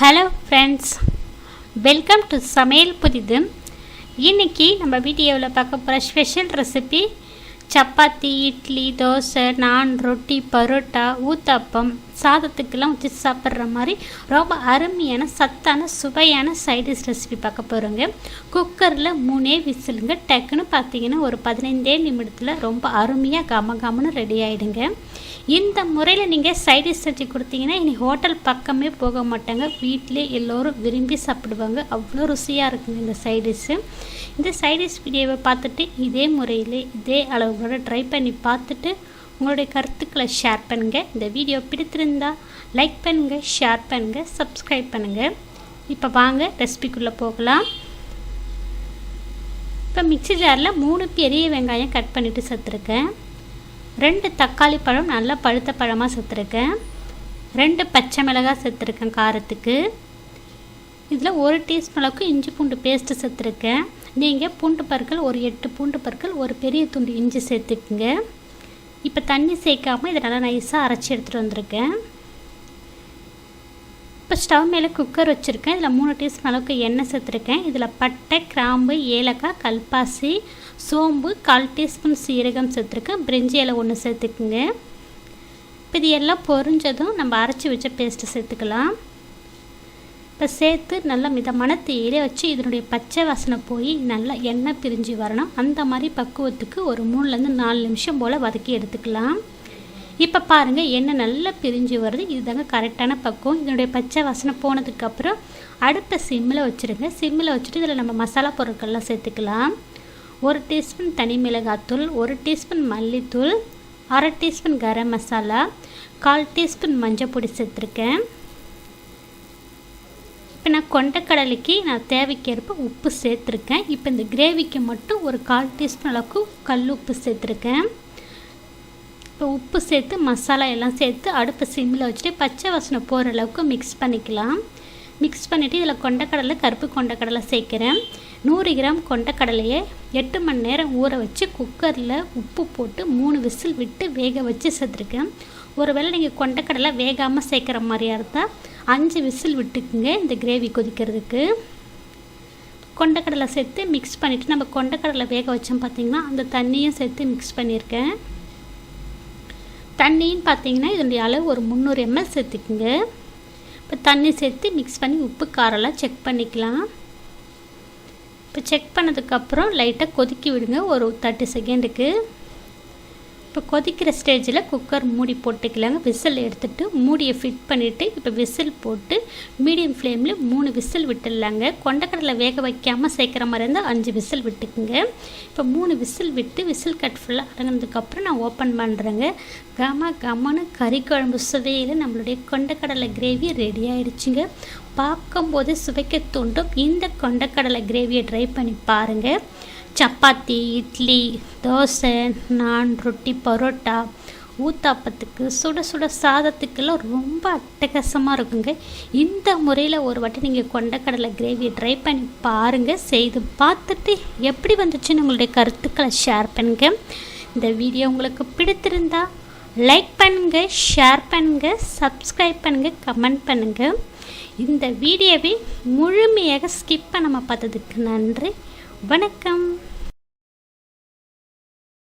Hello friends welcome to சமையல் புதிது. இன்னைக்கு நம்ம வீடியோவில் பார்க்க போகிற ஸ்பெஷல் ரெசிபி சப்பாத்தி இட்லி தோசை நான் ரொட்டி பரோட்டா ஊத்தாப்பம். சாதத்துக்கெல்லாம் வச்சு சாப்பிட்ற மாதிரி ரொம்ப அருமையான சத்தான சுவையான சைடிஷ் ரெசிபி பார்க்க போகிறோங்க குக்கரில் மூணே விசிலுங்க டக்குன்னு பார்த்தீங்கன்னா ஒரு பதினைந்தே நிமிடத்தில் ரொம்ப அருமையாக கம கமன்னு ரெடி ஆகிடுங்க இந்த முறையில் நீங்கள் சைடிஷ் செஞ்சு கொடுத்தீங்கன்னா இனி ஹோட்டல் பக்கமே போக மாட்டாங்க. வீட்டிலே எல்லோரும் விரும்பி சாப்பிடுவாங்க. அவ்வளோ ருசியாக இருக்குங்க இந்த சைடிஷ்ஷு இந்த சைடிஷ் வீடியோவை பார்த்துட்டு இதே முறையில் இதே அளவுகளோட ட்ரை பண்ணி பார்த்துட்டு உங்களுடைய கருத்துக்களை ஷேர் பண்ணுங்கள் இந்த வீடியோ பிடித்திருந்தா லைக் பண்ணுங்கள் ஷேர் பண்ணுங்கள் சப்ஸ்கிரைப் பண்ணுங்கள் இப்போ வாங்க ரெசிபிக்குள்ளே போகலாம். இப்போ மிக்சி ஜாரில் மூணு பெரிய வெங்காயம் கட் பண்ணிவிட்டு சேர்த்துருக்கேன் ரெண்டு தக்காளி பழம் நல்லா பழுத்த பழமாக சேர்த்துருக்கேன் ரெண்டு பச்சை மிளகாய் சேர்த்துருக்கேன் காரத்துக்கு. இதில் ஒரு டீஸ்பூன் அளவுக்கு இஞ்சி பூண்டு பேஸ்ட்டு சேர்த்துருக்கேன் நீங்கள் பூண்டு பற்கள் ஒரு எட்டு பூண்டு பற்கள் ஒரு பெரிய துண்டு இஞ்சி சேர்த்துக்குங்க. இப்போ தண்ணி சேர்க்காமல் இதை நல்லா நைஸாக அரைச்சி எடுத்துகிட்டு வந்திருக்கேன். இப்போ ஸ்டவ் மேலே குக்கர் வச்சுருக்கேன். இதில் மூணு டீஸ்பூன் அளவுக்கு எண்ணெய் சேர்த்துருக்கேன். இதில் பட்டை கிராம்பு ஏலக்காய் கல்பாசி சோம்பு கால் டீஸ்பூன் சீரகம் சேர்த்துருக்கேன். பிரிஞ்சி இலை ஒன்று சேர்த்துக்குங்க. இப்போ இது எல்லாம் பொரிஞ்சதும் நம்ம அரைச்சி வச்ச பேஸ்ட்டு சேர்த்துக்கலாம். இப்போ சேர்த்து நல்லா மிதமான தீயிலே வச்சு இதனுடைய பச்சை வாசனை போய் நல்லா எண்ணெய் பிரிஞ்சு வரணும். அந்த மாதிரி பக்குவத்துக்கு ஒரு மூணுலேருந்து நாலு நிமிஷம் போல் வதக்கி எடுத்துக்கலாம். இப்போ பாருங்கள் எண்ணெய் நல்லா பிரிஞ்சு வருது. இதுதாங்க கரெக்டான பக்குவம். இதனுடைய பச்சை வாசனை போனதுக்கப்புறம் அடுப்பை சிம்மில் வச்சுருங்க. சிம்மில் வச்சுட்டு இதில் நம்ம மசாலா பொருட்கள்லாம் சேர்த்துக்கலாம். ஒரு டீஸ்பூன் தனி மிளகாத்தூள் ஒரு டீஸ்பூன் மல்லித்தூள் அரை டீஸ்பூன் கரம் மசாலா கால் டீஸ்பூன் மஞ்சள் பொடி சேர்த்துருக்கேன். இப்போ நான் கொண்டக்கடலைக்கு நான் தேவைக்கேற்ப உப்பு சேர்த்துருக்கேன். இப்போ இந்த கிரேவிக்கு மட்டும் ஒரு கால் டீஸ்பூன் அளவுக்கு கல் உப்பு சேர்த்துருக்கேன். இப்போ உப்பு சேர்த்து மசாலா எல்லாம் சேர்த்து அடுப்பு சிம்மில் வச்சுட்டு பச்சை வாசனை போகிற அளவுக்கு மிக்ஸ் பண்ணிக்கலாம். மிக்ஸ் பண்ணிவிட்டு இதில் கொண்டக்கடலை கருப்பு கொண்டக்கடலை சேர்க்குறேன். நூறு கிராம் கொண்டக்கடலையை எட்டு மணி நேரம் ஊற வச்சு குக்கரில் உப்பு போட்டு மூணு விசில் விட்டு வேக வச்சு சேர்த்துருக்கேன். ஒருவேளை நீங்கள் கொண்டக்கடலை வேகாமல் சேர்க்குற மாதிரியா இருந்தால் அஞ்சு விசில் விட்டுக்குங்க இந்த கிரேவி கொதிக்கிறதுக்கு. கொண்டக்கடலை சேர்த்து மிக்ஸ் பண்ணிவிட்டு நம்ம கொண்டக்கடலை வேக வச்சோம் பார்த்திங்கன்னா அந்த தண்ணியும் சேர்த்து மிக்ஸ் பண்ணியிருக்கேன் தண்ணின்னு பார்த்தீங்கன்னா இதனுடைய அளவு ஒரு முந்நூறு எம்எல் சேர்த்துக்குங்க. இப்போ தண்ணி சேர்த்து மிக்ஸ் பண்ணி உப்பு காரெல்லாம் செக் பண்ணிக்கலாம். இப்போ செக் பண்ணதுக்கப்புறம் லைட்டாக கொதிக்கி விடுங்க. ஒரு தேர்ட்டி செகண்டுக்கு இப்போ கொதிக்கிற ஸ்டேஜில் குக்கர் மூடி போட்டுக்கலாங்க. விசில் எடுத்துகிட்டு மூடியை ஃபிட் பண்ணிவிட்டு இப்போ விசில் போட்டு மீடியம் ஃப்ளேமில் மூணு விசில் விட்டுடலாங்க. கொண்டக்கடலை வேக வைக்காமல் சேர்க்குற மாதிரி இருந்தால் அஞ்சு விசில் விட்டுக்குங்க. இப்போ மூணு விசில் விட்டு விசில் கட் ஃபுல்லாக அடங்கினதுக்கப்புறம் நான் ஓப்பன் பண்ணுறேங்க கம கமனு கறி குழம்பு சுவையில் நம்மளுடைய கொண்டக்கடலை கிரேவி ரெடி ஆயிடுச்சுங்க. பார்க்கும்போது சுவைக்க தூண்டும் இந்த கொண்டக்கடலை கிரேவியை ட்ரை பண்ணி பாருங்கள் சப்பாத்தி இட்லி தோசை நான் ரொட்டி பரோட்டா ஊத்தாப்பத்துக்கு சுட சுட சாதத்துக்கெல்லாம் ரொம்ப அட்டகாசமாக இருக்குங்க. இந்த முறையில் ஒரு வாட்டி நீங்கள் கொண்டக்கடலை கிரேவியை ட்ரை பண்ணி பாருங்கள் செய்து பார்த்துட்டு எப்படி வந்துச்சுன்னு உங்களுடைய கருத்துக்களை ஷேர் பண்ணுங்கள் இந்த வீடியோ உங்களுக்கு பிடித்திருந்தா லைக் பண்ணுங்கள் ஷேர் பண்ணுங்கள் சப்ஸ்கிரைப் பண்ணுங்கள் கமெண்ட் பண்ணுங்கள் இந்த வீடியோவை முழுமையாக ஸ்கிப் பண்ணாமல் பார்த்ததுக்கு நன்றி. வணக்கம்.